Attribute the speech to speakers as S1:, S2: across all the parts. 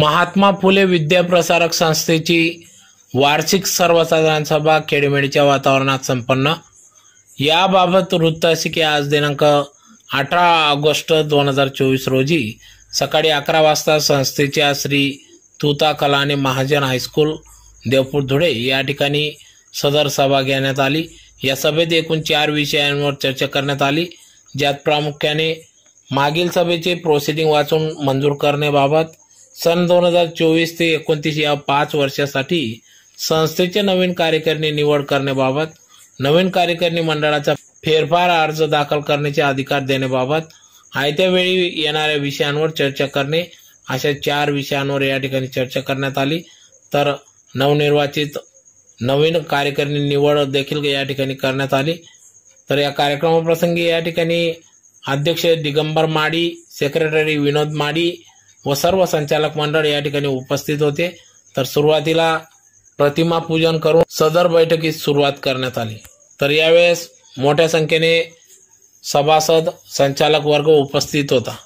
S1: महात्मा फुले विद्याप्रसारक संस्थेची वार्षिक सर्वसाधारण सभा खेडमेडीच्या वातावरणात संपन्न. याबाबत वृत्तासिके आज दिनांक अठरा ऑगस्ट दोन हजार चोवीस रोजी सकाळी अकरा वाजता संस्थेच्या श्री तुता कला आणि महाजन हायस्कूल देवपूर धुळे या ठिकाणी सदर सभा घेण्यात आली. या सभेत एकूण चार विषयांवर चर्चा करण्यात आली. ज्यात प्रामुख्याने मागील सभेचे प्रोसिडिंग वाचून मंजूर करण्याबाबत सन दोन हजार चोवीस ते एकोणतीस या पाच वर्षासाठी संस्थेचे नवीन कार्यकारिणी निवड करण्याबाबत नवीन कार्यकारिणी मंडळाचा फेरफार अर्ज दाखल करण्याचे अधिकार देण्याबाबत आयत्या वेळी येणाऱ्या विषयांवर चर्चा करणे अशा चार विषयांवर या ठिकाणी चर्चा करण्यात आली. तर नवनिर्वाचित नवीन कार्यकारिणी निवड देखील या ठिकाणी करण्यात आली. तर या कार्यक्रमाप्रसंगी या ठिकाणी अध्यक्ष दिगंबर माडी सेक्रेटरी विनोद माडी व सर्व संचालक मंडळ या ठिकाणी उपस्थित होते. तर सुरुवातीला प्रतिमा पूजन करून सदर बैठकीस सुरुवात करण्यात आली. तर यावेळेस मोठ्या संख्येने सभासद संचालक वर्ग उपस्थित होता.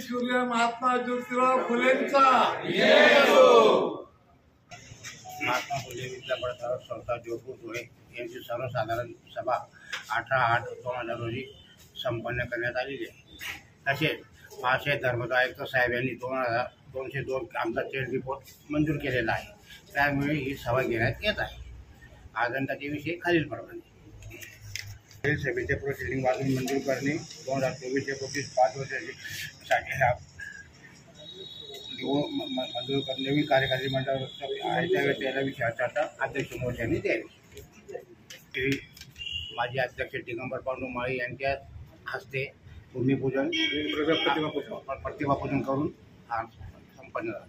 S2: शिवले महात्मा ज्योतिराव फुलेंचा.
S3: महात्मा फुले विद्यापीठावर संस्था जोधपूर धुळे यांची सर्वसाधारण सभा अठरा आठ दोन हजार रोजी संपन्न करण्यात आलेली आहे. तसेच महाशय धर्मदाय आयुक्त साहेब यांनी दोन हजार दोनशे दोन आमचा चेड रिपोर्ट मंजूर केलेला आहे. त्यामुळे ही सभा घेण्यात येत आहे. आजंताचे विषय खालीलप्रमाणे. सभेचे प्रोसिडिंग वाचून मंजूर करणे दोन हजार चोवीस एकोणतीस पाच वर्षासाठी हा म- मंजूर करणे नवीन कार्यकारी मंडळ आहे त्यावेळी त्याला चर्चा अध्यक्ष मोर्चाने द्यावी श्री माजी अध्यक्ष दिगंबर पांडू माळी यांच्या हस्ते भूमिपूजन प्रतिमापूजन प्रतिमापूजन करून हा संपन्न झाला.